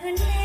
friend.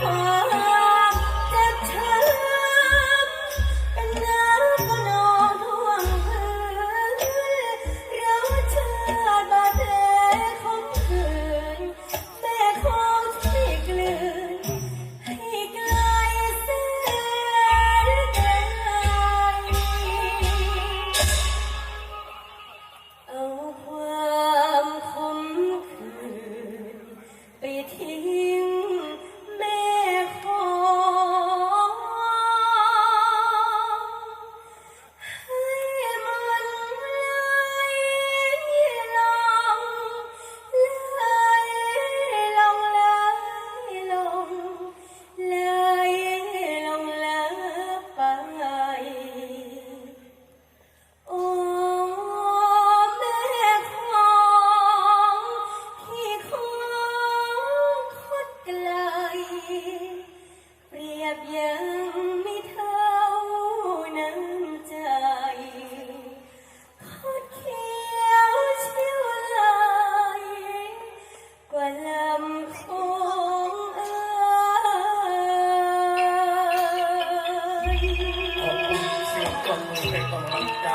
Oh. ขอบคุณเสียงตบมือเป็นกำลังใจ